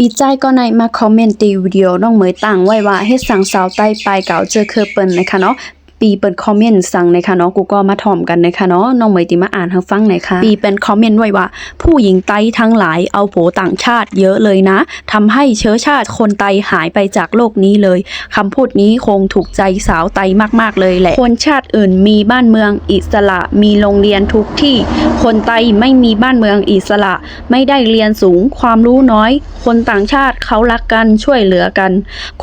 ปีใจายก็ในมาคอมเมนต์ตีวิดีโอน้องเหมยต่างไว้ว่าเฮ็ดสั่งสาวใต้ปลายเก่าเจอเคอเปิลนะคะเนาะ ปีเปิดคอมเมนต์สั่งนะคะเนาะกูก็มาถ่อมกันนะคะเนาะน้องเหมยติมาอ่านให้ฟังหน่อยค่ะปีเป็นคอมเมนต์ไว้ว่า ผู้หญิงไต้ทั้งหลายเอาโผต่างชาติเยอะเลยนะทำให้เชื้อชาติคนไต้หายไปจากโลกนี้เลยคำพูดนี้คงถูกใจสาวไต้มากๆเลยแหละคนชาติอื่นมีบ้านเมืองอิสระมีโรงเรียนทุกที่ คนไต้ไม่มีบ้านเมืองอิสระ ไม่ได้เรียนสูงความรู้น้อย คนต่างชาติเขารักกันช่วยเหลือกัน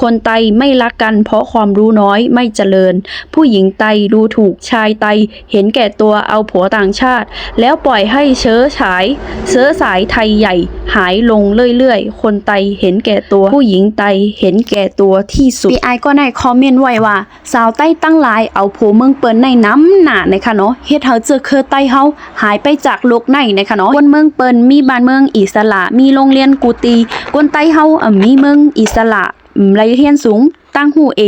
คนไตไม่รักกันเพราะความรู้น้อยไม่เจริญ ผูู้้หญิงไตดูถูกชายไตเห็นแก่ตัวเอาผัวต่างชาติ แล้วปล่อยให้เชื้อฉาย เชื้อสายไทยใหญ่ หายลงเรื่อยๆ คนไตเห็นแก่ตัว ผู้หญิงไตเห็นแก่ตัวที่สุดปีไอก็ในคอมเมนต์ไว้ว่า สาวไต้ตั้งหลายเอาผัวเมืองเปิ้นในน้ำหนานะคะเนาะเฮ็ดเฮาเจอเคอไต้เฮาหายไปจากโลกในนะคะเนาะคนเมืองเปิ้นมีบ้านเมืองอิสระ มีโรงเรียนกูตีคนไต้เฮาอะมีเมืองอิสระไรเรียนสูงตั้งหูเอ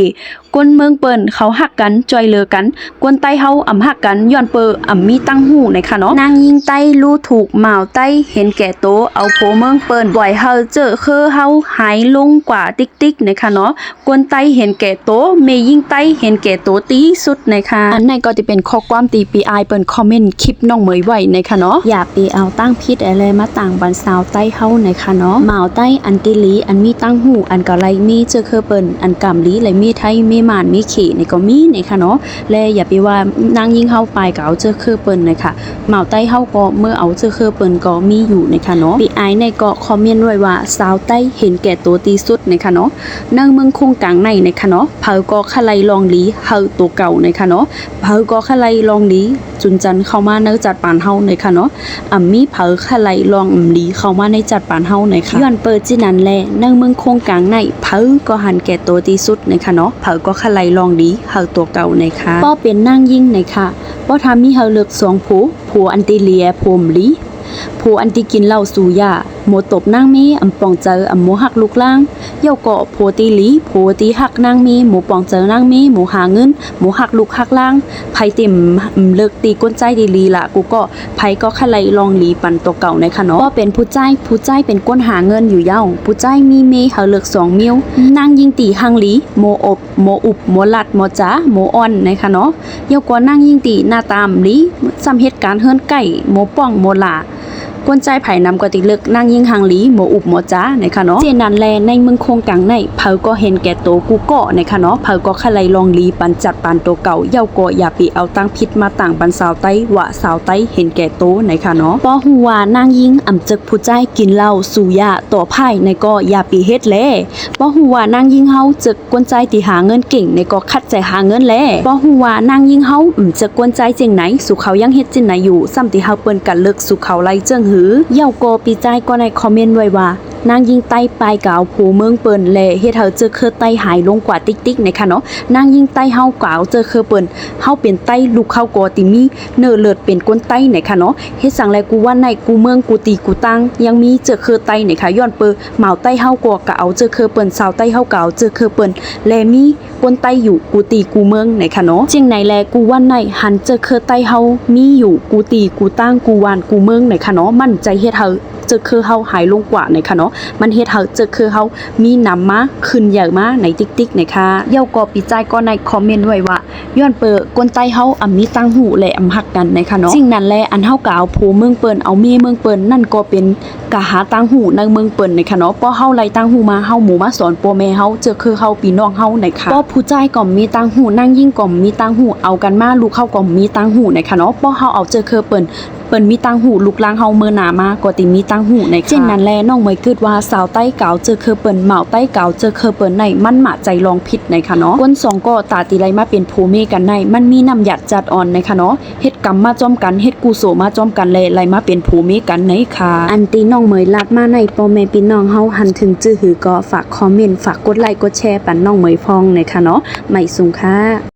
กวนเมืองเปิ้นเขาหักกันจอยเลอกัน กวนไต้เฮาอ่ำหักกันย้อนเปออ่ำมีตั้งหูนคะเนาะนางยิงไต้รู้ถูกหมาไต้เห็นแก่โตเอาโพเมืองเปิ้นบ่อยเฮาเจอเคอเฮาหายลงกว่าติ๊กติ๊กนคะเนาะกวนไต้เห็นแก่โตเมยิงไต้เห็นแก่โตตีสุดนคะอันในก็จะเป็นข้อความตีปีไอเปิ้นคอมเมนต์คลิปน้องเหมยไว้นคะเนาะอย่าไปเอาตั้งพิษอะไรมาต่างบันสาวไต้เฮานคะเนาะหมาไต้อันติลีอันมีตั้งหูอันก็ไลมีเจอเคอเปิ้นอันกำลีไหลมีไทยมีมานมีเขนี่ก็มีนะคะเนาะและอย่าไปว่านางยิ่งเฮาไปก็เอาเจอคือเปิ้นนะคะหมาวไต้เฮาก็เมื่อเอาเจอคือเปิ้นก็มีอยู่นะคะเนาะปีไอในก็คอมเมนต์ไว้ว่าสาวไต้เห็นแก่ตัวตีสุดนะคะเนาะนางเมืองคงกลางในนะคะเนาะเผาก็ขะไลลองลีเฮาตัวเก่านะคะเนาะเผาก็ขะไลลองลีจุนจันเข้ามาในจัดปานเฮานะคะเนาะอ่ำมีเผาขะไลลองอำลีเข้ามาในจัดปานเฮานะคะย้อนเปิดจินั้นแลนางเมืองคงกลางในเผาก็หันแก่ตัวตีสุดนะคะเนาะเผาก็ขะไลลองดีเฮาตัวเก่านะคะป้อเป็นนั่งยิ่งนะคะป้อทามีเฮาเลือกสองผู้ผัวอันติเลียผมลี ผู้อันที่กินเหล้าสูยาโมตบนางมีอำปองเจออำโมหักลูกล่างเย่าเกาะผัวตีหลีผัวตีหักนางมีหมูปองเจอนางมีหมูหาเงินหมูหักลูกหักล่างไผเต็มเลิกตีก้นใจดีลีละกูก็ไผก็ขะไลลองหลีปันตัวเก่าในคะเนาะก็เป็นผู้ใจผู้ใจเป็นก้นหาเงินอยู่เย้าผู้ใจมีเมเฮาเลิกสองมิวนางยิงตีหังหลีโมอบโมอุบโมลัดโมจ๋าโมอ่อนในคะเนาะเย่าก็นางยิงตีหน้าตามหลีซ้ำเหตุการณ์เฮือนไก่โมป้องโมลา กวนใจไผ่นำกติเลึกนางยิงหางหลีหมออุบหมอจ้านะคะเนาะเจนันแลในเมืองคงกลางในเผาก็เห็นแก่โตกูก็นะคะเนาะเผาก็ขะไลลองลีปันจัดปานโตเก่าเย้าก็อย่าไปเอาตั้งพิษมาต่างบันสาวไต้วะสาวไต้เห็นแก่โตนะคะเนาะป้อฮูว่านางยิงอำจึกผู้ใจกินเหล้าสูยาต่อไผ่ในก็อย่าไปเฮ็ดแลป้อฮูว่านางยิงเฮาจึกกวนใจที่หาเงินเก่งในก็คัดใจหาเงินแลป้อฮูว่านางยิงเฮาอำจึกกวนใจเจงไหนสู่เขายังเฮ็ดจิงไหนอยู่ซ้ำที่เฮาเปิ้นกันเลิกสู่เขาไล่เจิงหือเย่าโกปีใจก็ในคอมเมนต์ไว้ว่า นางยิงไต้ปลายกาวผูเมืองเปิ่นแลเฮ็ดเฮาเจอเคอไต้หายลงกว่าติ๊กติ๊กนะคะเนาะนางยิงไต้เฮากาวเจอเคอเปิ่นเฮาเป็นไต้ลูกเข้ากอติมีเนอเลิศเป็นก้นไต้นะคะเนาะเฮ็ดสั่งแลกูว่าในกูเมืองกูตีกูตังยังมีเจอเคอไต้นะคะย้อนเปอเหมาไต้เฮากอกะเอาเจอเคอเปิ่นสาวไต้เฮากาวเจอเคอเปิ่นแลมีก้นไต้อยู่กูตีกูเมืองนะคะเนาะเจียงไหนแลกูว่าในหันเจอเคอไต้เฮามีอยู่กูตีกูตั้งกูวานกูเมืองนะคะเนาะมั่นใจเฮ็ดเฮา จอคือเฮาหายลงกว่าในค่ะเนาะมันเฮ็ดเฮาเจอคือเฮามีนำมาขึ้นใหญ่มาในติ๊กติ๊กนะคะเย้าก็ปีใจก็ในคอมเมนต์ไว้ว่าย้อนเปิดกวนไตเฮาอ่ำมีตั้งหูและอำหักกันนะคะเนาะสิ่งนั้นแหลอันเฮากล่าวผู้เมืองเปิ้นเอาเมเมืองเปิ้นนั่นก็เป็นกะหาตั้งหูในเมืองเปิ้นนะคะเนาะเพราะเฮาไล่ตั้งหูมาเฮาหมู่มาสอนพ่อแม่เฮาเจอคือเฮาพี่น้องเฮานะคะเพราะผู้ใจก็มีตั้งหูนั่งยิ่งก็มีตั้งหูเอากันมาลูกเฮาก็มีตั้งหูนะคะเนาะเพราะเฮาเอาเจอคือเปิ้น เปิ้นมีตังหูลูกลางเฮาเมื่อหนามาก็ติมีตังหูในค่ะเช่นนั้นแลน้องเมยคิดว่าสาวใต้เก่าเจอเคอเปิ้นเหมาใต้เก่าเจอเคอเปิ้นในมันหมาใจลองผิดในค่ะเนาะก้นสองก็ตาติไรมาเป็นภูเมกันในมันมีน้ำหยัดจัดอ่อนในค่ะเนาะเฮ็ดกรรมมาจอมกันเฮ็ดกุโสมาจอมกันแลไรมาเป็นภูเมกันในค่ะ อันตีน้องเมยลาดมาในพ่อแม่พี่น้องเฮาหันถึงจื้อหือก็ฝากคอมเมนต์ฝากกดไลค์กดแชร์ปันน้องเมยพองในค่ะเนาะไม่สูงค่ะ